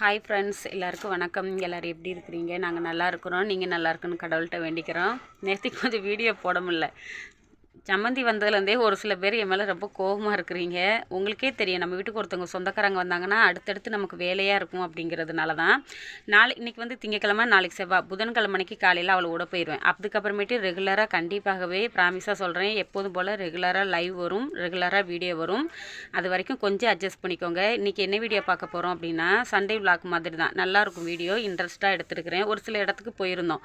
Hi friends எல்லாருக்கும் வணக்கம். எல்லோரும் எப்படி இருக்கிறீங்க? நாங்கள் நல்லா இருக்கிறோம். நீங்கள் நல்லா இருக்குன்னு கடவுள்கிட்ட வேண்டிக்கிறோம். நேற்றுக்கு கொஞ்சம் வீடியோ போட முடில சம்மந்தி வந்ததுலேருந்தே ஒரு சில பேர் என் மேலே ரொம்ப கோபமாக இருக்கிறீங்க. உங்களுக்கே தெரியும். நம்ம வீட்டுக்கு ஒருத்தவங்க சொந்தக்காரங்க வந்தாங்கன்னா அடுத்தடுத்து நமக்கு வேலையாக இருக்கும் அப்படிங்கிறதுனால தான். நாளை இன்றைக்கி வந்து திங்கக்கிழமை நாளைக்கு செவ்வாய் புதன்கிழமைக்கு காலையில் அவளை விட போயிடுவேன் அதுக்கப்புறமேட்டு ரெகுலராக கண்டிப்பாகவே ப்ராமிஸாக சொல்கிறேன் எப்போதும் போல் ரெகுலராக லைவ் வரும் ரெகுலராக வீடியோ வரும். அது வரைக்கும் கொஞ்சம் அட்ஜஸ்ட் பண்ணிக்கோங்க. இன்றைக்கி என்ன வீடியோ பார்க்க போகிறோம் அப்படின்னா சண்டே விளாக் மாதிரி தான். நல்லாயிருக்கும் வீடியோ இன்ட்ரெஸ்ட்டாக எடுத்துருக்கிறேன். ஒரு சில இடத்துக்கு போயிருந்தோம்.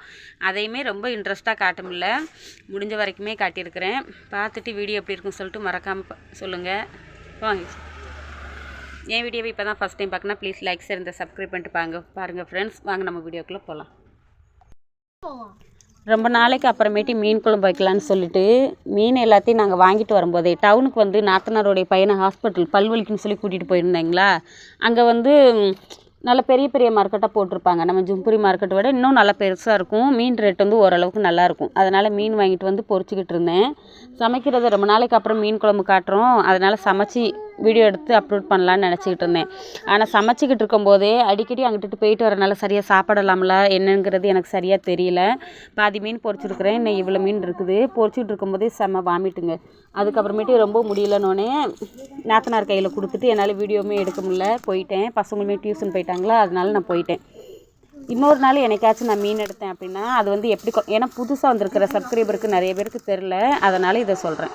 அதையுமே ரொம்ப இன்ட்ரெஸ்ட்டாக காட்டமில்ல முடிஞ்ச வரைக்குமே காட்டியிருக்கிறேன். பார்த்துட்டு வீடியோ எப்படி இருக்குன்னு சொல்லிட்டு மறக்காமல் சொல்லுங்கள் வாங்க. என் வீடியோவை இப்போ தான் ஃபஸ்ட் டைம் பார்க்கணும் ப்ளீஸ் லைக் சேர்ந்த சப்ஸ்கிரைப் பண்ணிட்டு பாருங்க பாருங்கள் ஃப்ரெண்ட்ஸ் வாங்க நம்ம வீடியோக்குள்ளே போகலாம் ரொம்ப நாளைக்கு அப்புறமேட்டு மீன் குழம்பு வைக்கலான்னு சொல்லிட்டு மீன் எல்லாத்தையும் நாங்கள் வாங்கிட்டு வரும்போதே டவுனுக்கு வந்து நாத்தனாருடைய பையனை ஹாஸ்பிட்டல் பல்வலிக்குன்னு சொல்லி கூட்டிகிட்டு போயிருந்தேங்களா? அங்கே வந்து நல்ல பெரிய பெரிய மார்க்கெட்டாக போட்டிருப்பாங்க. நம்ம ஜும்புரி மார்க்கெட்டை விட இன்னும் நல்லா பெருசாக இருக்கும். மீன் ரேட் வந்து ஓரளவுக்கு நல்லாயிருக்கும் அதனால் மீன் வாங்கிட்டு வந்து பொறிச்சிக்கிட்டு இருந்தேன். சமைக்கிறது ரொம்ப நாளைக்கு அப்புறம் மீன் குழம்பு காட்டுறோம். அதனால் சமைச்சி வீடியோ எடுத்து அப்லோட் பண்ணலான்னு நினச்சிக்கிட்டு இருந்தேன். ஆனால் சமைச்சிக்கிட்டு இருக்கும்போதே அடிக்கடி அங்கிட்டு போயிட்டு வரனால சரியாக சாப்பிடலாம்ல என்னங்கிறது எனக்கு சரியாக தெரியல. பாதி மீன் பொறிச்சிருக்கிறேன் இன்னும் இவ்வளோ மீன் இருக்குது. பொறிச்சிக்கிட்டு இருக்கும்போதே செம்ம வாமிட்டுங்க. அதுக்கப்புறமேட்டு ரொம்ப முடியலன்னொன்னே நாத்தனார் கையில் கொடுத்துட்டு என்னால் வீடியோவுமே எடுக்க முடியல போயிட்டேன். பசங்களுமே டியூஷன் போயிட்டாங்களா அதனால நான் போயிட்டேன். இன்னொரு நாள் என்னைக்காச்சும் நான் மீன் எடுத்தேன் அப்படின்னா அது வந்து எப்படி ஏன்னா புதுசாக வந்திருக்கிற சப்ஸ்கிரைபருக்கு நிறைய பேருக்கு தெரில அதனால் இதை சொல்கிறேன்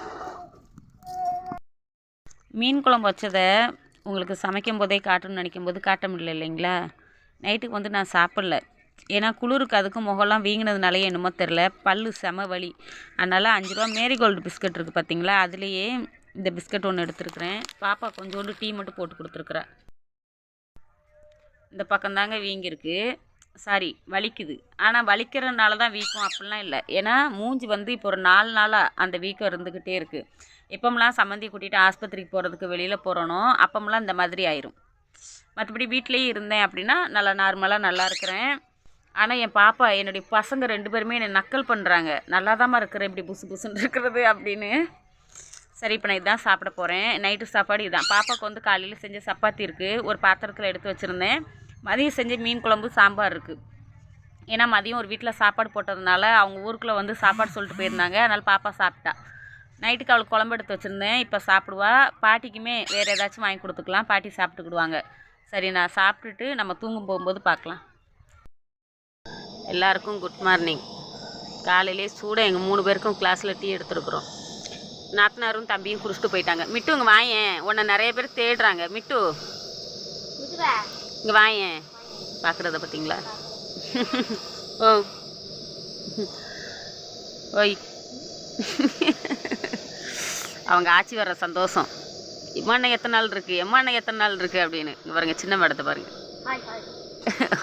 மீன் குழம்பு வச்சதை உங்களுக்கு சமைக்கும் போதே காட்டணும்னு நினைக்கும் போது காட்ட முடியல இல்லைங்களா? நைட்டுக்கு வந்து நான் சாப்பிடல. ஏன்னா குளிருக்கு அதுக்கும் முகம்லாம் வீங்கினதுனாலே என்னமோ தெரில பல்லு செம வலி. அதனால் அஞ்சு ரூபா மேரிகோல்டு பிஸ்கட் இருக்குது பார்த்தீங்களா அதுலேயே இந்த பிஸ்கட் ஒன்று எடுத்துருக்குறேன். பாப்பா கொஞ்சோண்டு டீ மட்டும் போட்டு கொடுத்துருக்குறா. இந்த பக்கம் தாங்க சாரி வலிக்குது. ஆனால் வலிக்கிறதுனால தான் வீக்கம் அப்படிலாம் இல்லை. ஏன்னா மூஞ்சி வந்து இப்போ ஒரு நாலு நாளாக அந்த வீக்கம் இருந்துக்கிட்டே இருக்குது எப்போமெல்லாம் சம்மந்தி கூட்டிகிட்டு ஆஸ்பத்திரிக்கு போகிறதுக்கு வெளியில் போகிறனோ அப்போமெல்லாம் இந்த மாதிரி ஆயிரும். மற்றபடி வீட்டிலேயே இருந்தேன் அப்படின்னா நல்லா நார்மலாக நல்லா இருக்கிறேன். ஆனால் என் பாப்பா என்னுடைய பசங்க ரெண்டு பேருமே என்னை நக்கல் பண்ணுறாங்க நல்லா இருக்கிறேன் இப்படி புசு புசுன்னு இருக்கிறது அப்படின்னு. சரி இப்போ நான் இதான் சாப்பிட போகிறேன் நைட்டு சாப்பாடு இதான். பாப்பாவுக்கு வந்து காலையில் செஞ்ச சப்பாத்தி இருக்குது ஒரு பாத்திரத்தில் எடுத்து வச்சுருந்தேன். மதியம் செஞ்ச மீன் குழம்பு சாம்பார் இருக்குது ஏன்னா மதியம் ஒரு வீட்டில் சாப்பாடு போட்டதுனால அவங்க ஊருக்குள்ளே வந்து சாப்பாடு சொல்லிட்டு போயிருந்தாங்க. அதனால் பாப்பா சாப்பிட்டா. நைட்டுக்கு அவளுக்கு குழம்பு எடுத்து வச்சுருந்தேன். இப்போ சாப்பிடுவா. பாட்டிக்குமே வேறு ஏதாச்சும் வாங்கி கொடுத்துக்கலாம். பாட்டி சாப்பிட்டுக்கிடுவாங்க. சரி நான் சாப்பிட்டுட்டு நம்ம தூங்கும் போகும்போது பார்க்கலாம். எல்லாருக்கும் குட் மார்னிங் காலையிலே சூடாக எங்கள் மூணு பேருக்கும் கிளாஸில் டீ எடுத்துருக்குறோம். நாத்தனாரும் தம்பியும் குடிச்சிட்டு போயிட்டாங்க. மிட்டு இங்கே வாயேன். உன்னை நிறைய பேர் தேடுறாங்க. மிட்டு. இங்கே வாயேன். பார்க்குறத பார்த்தீங்களா? ஓ. ஓய். அவங்க ஆட்சி வர்ற சந்தோஷம். இம்மாண்ண எத்தனை நாள் இருக்குது எம்மாண்ண எத்தனை நாள் இருக்குது அப்படின்னு. இங்க பாருங்க சின்ன மேடத்தை பாருங்க.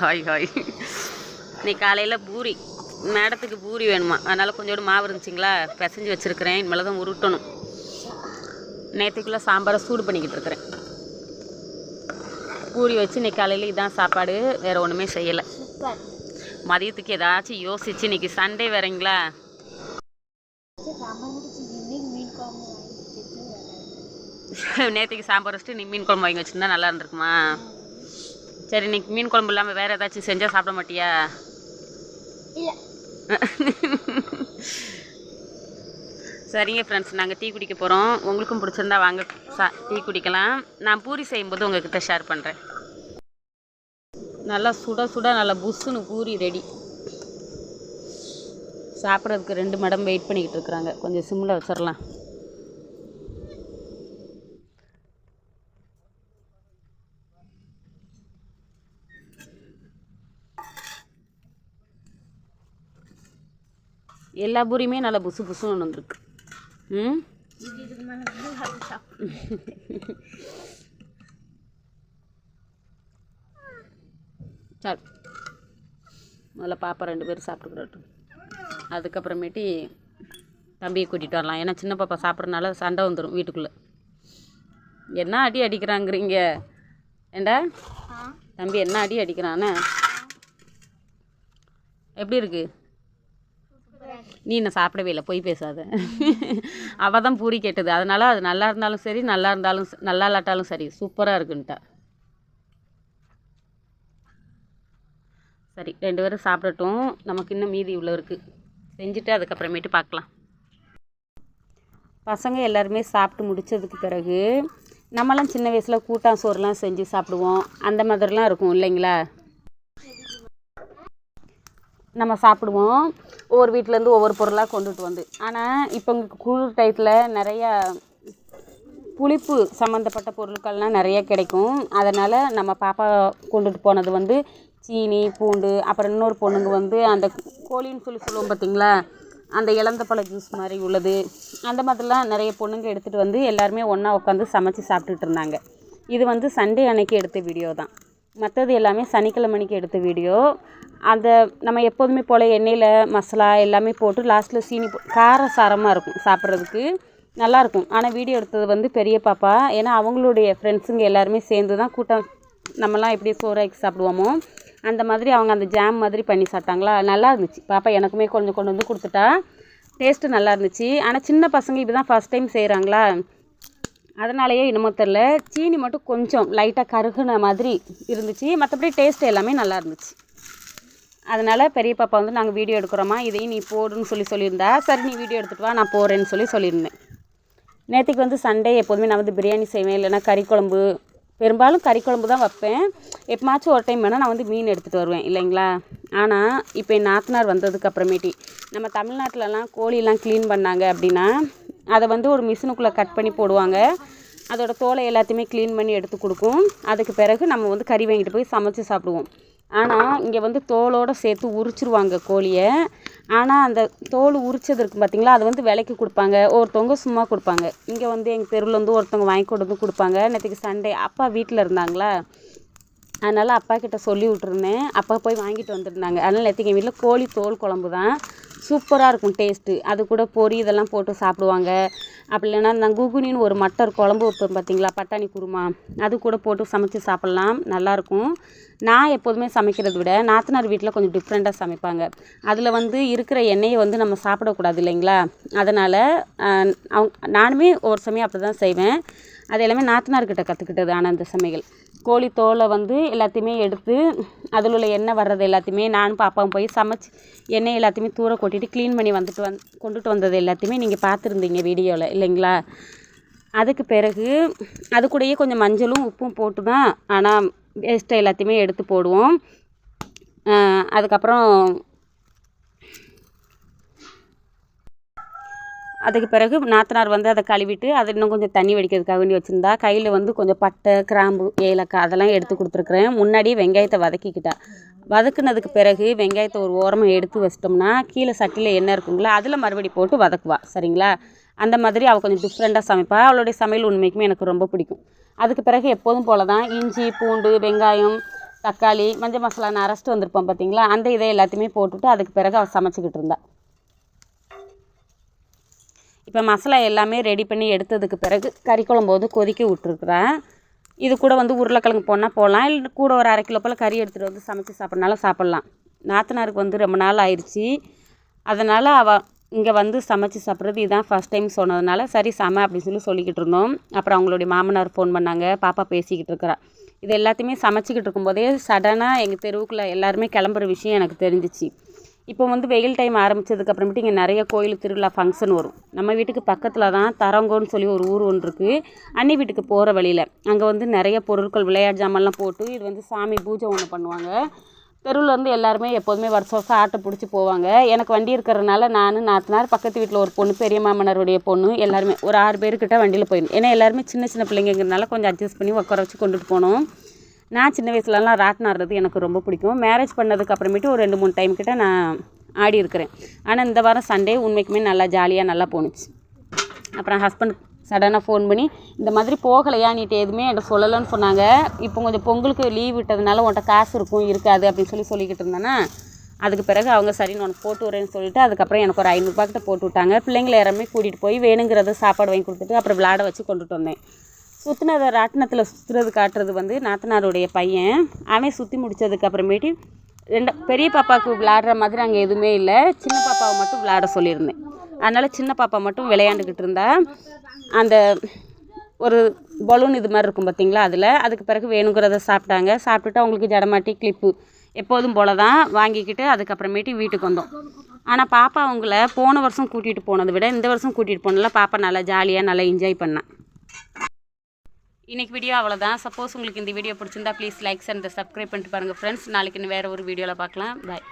Hi hi. நீ காலையில் பூரி. மேடத்துக்கு பூரி வேணுமா? அதனால் கொஞ்சோண்டு மாவு இருந்துச்சுங்களா? பிசைஞ்சு வச்சுருக்கிறேன். இனிமேல் தான் உருட்டணும். நேற்றுக்குள்ளே சாம்பாரை சூடு பண்ணிக்கிட்டு இருக்கிறேன். பூரி வச்சு இன்னைக்கு காலையில் இதான் சாப்பாடு. வேறு ஒன்றுமே செய்யலை. மதியத்துக்கு ஏதாச்சும் யோசிச்சு இன்னைக்கு சண்டே வேறங்களா? நேற்றுக்கு சாம்பார் வச்சுட்டு நீ மீன் குழம்பு வாங்கி வச்சுருந்தா நல்லா இருந்திருக்குமா சரி இன்னைக்கு மீன் குழம்பு இல்லாமல் வேறு ஏதாச்சும் செஞ்சால் சாப்பிட மாட்டியா சரிங்க ஃப்ரெண்ட்ஸ் நாங்கள் டீ குடிக்க போகிறோம் உங்களுக்கும் பிடிச்சிருந்தா வாங்க சா டீ குடிக்கலாம் நான் பூரி செய்யும்போது உங்ககிட்ட ஷேர் பண்ணுறேன் நல்லா சுட சுட நல்லா புஷ்ஷுன்னு பூரி ரெடி சாப்பிட்றதுக்கு ரெண்டு மேடம் வெயிட் பண்ணிக்கிட்டு இருக்கிறாங்க. கொஞ்சம் சிம்மில் வச்சிடலாம் எல்லா பூரியுமே நல்லா புசு புசுன்னு வந்திருக்கு. ம்? சரி. முதல்ல பாப்பா ரெண்டு பேரும் சாப்பிட்டுக்கிறட்டும் அதுக்கப்புறமேட்டி தம்பியை கூட்டிகிட்டு வரலாம். ஏன்னா சின்ன பாப்பா சாப்பிட்றதுனால சண்டை வந்துடும் வீட்டுக்குள்ளே. என்ன அடி அடிக்கிறாங்கிறீங்க? ஏண்டா? தம்பி என்ன அடி அடிக்கிறான்னு எப்படி இருக்கு? நீ என்ன சாப்பிடவே இல்லை பொய் பேசாத. அவள் தான் பூரி கேட்டது. அதனால் அது நல்லா இருந்தாலும் சரி நல்லா இருந்தாலும் நல்லா இல்லாட்டாலும் சரி சூப்பராக இருக்குன்ட்டா. சரி ரெண்டு பேரும் சாப்பிடட்டும். நமக்கு இன்னும் மீதி இவ்வளோ இருக்குது செஞ்சுட்டு அதுக்கப்புறமேட்டு பார்க்கலாம். பசங்க எல்லாருமே சாப்பிட்டு முடித்ததுக்கு பிறகு நம்மலாம் சின்ன வயசில் கூட்டான் சோறுலாம் செஞ்சு சாப்பிடுவோம். அந்த மாதிரிலாம் இருக்கும் இல்லைங்களா? நம்ம சாப்பிடுவோம். ஒவ்வொரு வீட்டிலேருந்து ஒவ்வொரு பொருளாக கொண்டுட்டு வந்து. ஆனால் இப்போ குளிர் டயத்தில் நிறையா புளிப்பு சம்மந்தப்பட்ட பொருட்கள்லாம் நிறைய கிடைக்கும். அதனால் நம்ம பாப்பா கொண்டுட்டு போனது வந்து சீனி பூண்டு அப்புறம் இன்னொரு பொண்ணுங்க வந்து அந்த கோழின்னு சொல்லி சொல்லுவோம் பார்த்தீங்களா? அந்த இலந்த பழ ஜூஸ் மாதிரி உள்ளது. அந்த மாதிரிலாம் நிறைய பொண்ணுங்க எடுத்துகிட்டு வந்து எல்லாருமே ஒன்றா உட்காந்து சமைச்சு சாப்பிட்டுட்டு இருந்தாங்க. இது வந்து சண்டே அன்னைக்கு எடுத்த வீடியோ தான். மற்றது எல்லாமே சனிக்கிழமை அன்னைக்கு எடுத்த வீடியோ அந்த நம்ம எப்போதுமே போல் எண்ணெயில் மசாலா எல்லாமே போட்டு லாஸ்ட்டில் சீனி போ கார சாரமாக இருக்கும் சாப்பிட்றதுக்கு. நல்லாயிருக்கும் ஆனால் வீடியோ எடுத்தது வந்து பெரிய பாப்பா. ஏன்னா அவங்களுடைய ஃப்ரெண்ட்ஸுங்க எல்லாருமே சேர்ந்து தான் கூட்டம் நம்மலாம் எப்படி சோறாக்கி சாப்பிடுவோமோ அந்த மாதிரி அவங்க அந்த ஜாம் மாதிரி பண்ணி சாப்பிட்டாங்களா? நல்லா இருந்துச்சு. பாப்பா எனக்குமே கொஞ்சம் கொண்டு வந்து கொடுத்துட்டா. டேஸ்ட்டு நல்லா இருந்துச்சு. ஆனால் சின்ன பசங்க இப்போ தான் ஃபஸ்ட் டைம் செய்கிறாங்களா அதனாலேயே என்னமோ தெரில சீனி மட்டும் கொஞ்சம் லைட்டாக கருகுன மாதிரி இருந்துச்சு. மற்றபடி டேஸ்ட் எல்லாமே நல்லா இருந்துச்சு. அதனால் பெரிய பாப்பா வந்து நாங்கள் வீடியோ எடுக்கிறோமா? இதையும் நீ போடுன்னு சொல்லி சொல்லியிருந்தா. சரி நீ வீடியோ எடுத்துகிட்டு வா நான் போகிறேன்னு சொல்லி சொல்லியிருந்தேன். நேற்றுக்கு வந்து சண்டே எப்போதுமே நான் வந்து பிரியாணி செய்வேன். இல்லைன்னா கறி குழம்பு பெரும்பாலும் கறி குழம்பு தான் வைப்பேன். எப்போமாச்சும் ஒரு டைம் வேணால் நான் வந்து மீன் எடுத்துகிட்டு வருவேன் இல்லைங்களா? ஆனால் இப்போ என் நாத்தனார் வந்ததுக்கு அப்புறமேட்டி நம்ம தமிழ்நாட்டிலலாம் கோழிலாம் க்ளீன் பண்ணாங்க அப்படின்னா அதை வந்து ஒரு மிஷினுக்குள்ளே கட் பண்ணி போடுவாங்க. அதோட தோலை எல்லாத்தையுமே க்ளீன் பண்ணி எடுத்து கொடுக்கும். அதுக்கு பிறகு நம்ம வந்து கறி வாங்கிட்டு போய் சமைச்சு சாப்பிடுவோம். ஆனால் இங்கே வந்து தோலோடு சேர்த்து உரிச்சிருவாங்க கோழியை. ஆனால் அந்த தோல் உரித்தது இருக்கும் பார்த்தீங்களா அது வந்து விலைக்கு கொடுப்பாங்க. ஒருத்தவங்க சும்மா கொடுப்பாங்க. இங்கே வந்து எங்கள் தெருவில் வந்து ஒருத்தவங்க வாங்கி கொண்டு வந்து கொடுப்பாங்க. நேற்றுக்கு சண்டே. அப்பா வீட்டில் இருந்தாங்களா? அதனால் அப்பா கிட்ட சொல்லி விட்ருந்தேன் அப்பா போய் வாங்கிட்டு வந்துருந்தாங்க. அதனால் நேற்றுக்கு எங்கள் வீட்டில் கோழி தோல் குழம்பு தான் சூப்பராக இருக்கும் டேஸ்ட்டு அது கூட பொரி இதெல்லாம் போட்டு சாப்பிடுவாங்க. அப்படி இல்லைன்னா இந்த குகுனின்னு ஒரு மட்டர் குழம்பு வைப்பேன் பார்த்தீங்களா? பட்டாணி குருமா. அது கூட போட்டு சமைச்சு சாப்பிட்லாம். நல்லாயிருக்கும் நான் எப்போதுமே சமைக்கிறத விட நாத்தனார் வீட்டில் கொஞ்சம் டிஃப்ரெண்ட்டாக சமைப்பாங்க. அதில் வந்து இருக்கிற எண்ணெயை வந்து நம்ம சாப்பிடக்கூடாது இல்லைங்களா? அதனால் அவங்க நானுமே ஒரு சமயம் அப்படி தான் செய்வேன். அது எல்லாமே நாத்தனார்கிட்ட கற்றுக்கிட்டது ஆனால் அந்த சமையல். கோழி தோலை வந்து எல்லாத்தையுமே எடுத்து அதில் உள்ள எண்ணெய் வர்றது எல்லாத்தையுமே நானும் பாப்பாவும் போய் சமைச்சு எண்ணெய் எல்லாத்தையுமே தூர கொட்டிட்டு க்ளீன் பண்ணி வந்துட்டு வந் கொண்டுட்டு வந்தது எல்லாத்தையுமே நீங்கள் பார்த்துருந்தீங்க வீடியோவில் இல்லைங்களா? அதுக்கு பிறகு அது கூடயே கொஞ்சம் மஞ்சளும் உப்பும் போட்டு தான் ஆனால் வேஸ்ட்டை எல்லாத்தையுமே எடுத்து போடுவோம். அதுக்கப்புறம் அதுக்கு பிறகு நாத்தனார் வந்து அதை கழுவிட்டு அதை இன்னும் கொஞ்சம் தண்ணி வடிக்கிறதுக்காக வேண்டி வச்சுருந்தா. கையில் வந்து கொஞ்சம் பட்டை கிராம்பு ஏலக்காய் அதெல்லாம் எடுத்து கொடுத்துருக்குறேன். முன்னாடியே வெங்காயத்தை வதக்கிக்கிட்டா. வதக்குனதுக்கு பிறகு வெங்காயத்தை ஒரு ஓரமாக எடுத்து வச்சிட்டோம்னா கீழே சட்டியில் எண்ணெய் இருக்குங்களோ அதில் மறுபடி போட்டு வதக்குவா. சரிங்களா? அந்த மாதிரி அவள் கொஞ்சம் டிஃப்ரெண்ட்டாக சமைப்பா. அவளுடைய சமையல் உண்மைக்குமே எனக்கு ரொம்ப பிடிக்கும். அதுக்கு பிறகு எப்போதும் போல தான் இஞ்சி பூண்டு வெங்காயம் தக்காளி மஞ்சள் மசாலா நான் அரைச்சிட்டு வந்திருப்போம் பார்த்தீங்களா அந்த இதை எல்லாத்தையுமே போட்டுவிட்டு அதுக்கு பிறகு அவள் சமைச்சிக்கிட்டு இருந்தாள் இப்போ மசாலா எல்லாமே ரெடி பண்ணி எடுத்ததுக்கு பிறகு கறி குழம்பு வந்து கொதிக்க விட்டுருக்குறேன். இது கூட வந்து உருளைக்கிழங்கு போனால் போகலாம் இல்லை கூட ஒரு அரை கிலோ போல் கறி எடுத்துகிட்டு வந்து சமைச்சு சாப்பிட்றனால சாப்பிட்லாம். நாத்தனாருக்கு வந்து ரொம்ப நாள் ஆயிடுச்சு அதனால் அவள் இங்கே வந்து சமைச்சு சாப்பிட்றது இதுதான் ஃபஸ்ட் டைம் சொன்னதுனால சரி சம அப்படின்னு சொல்லி சொல்லிக்கிட்டு இருந்தோம். அப்புறம் அவங்களுடைய மாமனார் ஃபோன் பண்ணாங்க. பாப்பா பேசிக்கிட்டு இருக்கிறா. இது எல்லாத்தையுமே சமைச்சிக்கிட்டு இருக்கும்போதே சடனாக எங்கள் தெருவுக்குள்ளே எல்லாருமே கிளம்புற விஷயம் எனக்கு தெரிஞ்சிச்சு. இப்போ வந்து வெயில் டைம் ஆரம்பித்ததுக்கு அப்புறமேட்டு இங்கே நிறைய கோயில் திருவிழா ஃபங்க்ஷன் வரும். நம்ம வீட்டுக்கு பக்கத்தில் தான் தரங்கோன்னு சொல்லி ஒரு ஊர் ஒன்று இருக்குது அன்னி வீட்டுக்கு போகிற வழியில். அங்கே வந்து நிறைய பொருட்கள் விளையாட்டு ஜாமான்லாம் போட்டு இது வந்து சாமி பூஜை ஒன்று பண்ணுவாங்க. தெருவில் இருந்து எல்லாருமே எப்போதுமே வருஷம் வருஷம் ஆட்டை பிடிச்சி போவாங்க. எனக்கு வண்டி இருக்கிறதுனால நான் நாத்தனார் பக்கத்து வீட்டில் ஒரு பொண்ணு பெரிய மாமனாருடைய பொண்ணு எல்லாருமே ஒரு ஆறு பேர்கிட்ட வண்டியில் போயிடும் ஏன்னா எல்லாருமே சின்ன சின்ன பிள்ளைங்கிறதுனால கொஞ்சம் அட்ஜஸ்ட் பண்ணி உட்கார வச்சு கொண்டுட்டு போனோம். நான் சின்ன வயசுலலாம் ராட்டினம் ஆடுறது எனக்கு ரொம்ப பிடிக்கும். மேரேஜ் பண்ணதுக்கு அப்புறமேட்டு ஒரு ரெண்டு மூணு டைம் கிட்ட நான் ஆடி இருக்கிறேன். ஆனால் இந்த வாரம் சண்டே உண்மைக்குமே நல்லா ஜாலியாக நல்லா போணுச்சு. அப்புறம் ஹஸ்பண்ட் சடனாக ஃபோன் பண்ணி இந்த மாதிரி போகலையா? நீட்டு எதுவுமே என்கிட்ட சொல்லலைன்னு சொன்னாங்க. இப்போ கொஞ்சம் பொங்கலுக்கு லீவ் விட்டதுனால உன்கிட்ட காசு இருக்கும் இருக்காது அப்படின்னு சொல்லி சொல்லிக்கிட்டு இருந்தேன்னா அதுக்கு பிறகு அவங்க சரி நான் போட்டு வரேன்னு சொல்லிட்டு அதுக்கப்புறம் எனக்கு ஒரு ஐநூறுரூபா கிட்ட போட்டு விட்டாங்க. பிள்ளைங்களை யாருமே கூட்டிகிட்டு போய் வேணுங்கிறத சாப்பாடு வாங்கி கொடுத்துட்டு அப்புறம் விளாட வச்சு கொண்டுட்டு வந்தேன். சுற்றினதை ராட்டினத்தில் சுற்றுறது காட்டுறது வந்து நாத்தனாருடைய பையன். அவன் சுற்றி முடித்ததுக்கப்புறமேட்டு ரெண்டு பெரிய பாப்பாவுக்கு விளாடுற மாதிரி அங்கே எதுவுமே இல்லை. சின்ன பாப்பாவை மட்டும் விளாட சொல்லியிருந்தேன். அதனால் சின்ன பாப்பா மட்டும் விளையாண்டுக்கிட்டு இருந்தா. அந்த ஒரு பலூன் இது மாதிரி இருக்கும் பார்த்தீங்களா அதில். அதுக்கு பிறகு வேணுங்கிறத சாப்பிட்டாங்க. சாப்பிட்டுட்டு அவங்களுக்கு ஜடமாட்டி கிளிப்பு எப்போதும் போல தான் வாங்கிக்கிட்டு அதுக்கப்புறமேட்டு வீட்டுக்கு வந்தோம். ஆனால் பாப்பா அவங்கள போன வருஷம் கூட்டிகிட்டு போனதை விட இந்த வருஷம் கூட்டிகிட்டு போனதில் பாப்பா நல்லா ஜாலியாக நல்லா என்ஜாய் பண்ணேன் இன்றைக்கி வீடியோ அவ்வளோதான் சப்போஸ் உங்களுக்கு இந்த வீடியோ பிடிச்சிருந்தா ப்ளீஸ் லைக்ஸ் அண்ட் சப்ஸ்கிரைப் பண்ணிட்டு பாருங்கள் ஃப்ரெண்ட்ஸ் நாளைக்கு இன்னும் வேறு ஒரு வீடியோவில் பார்க்கலாம். பாய்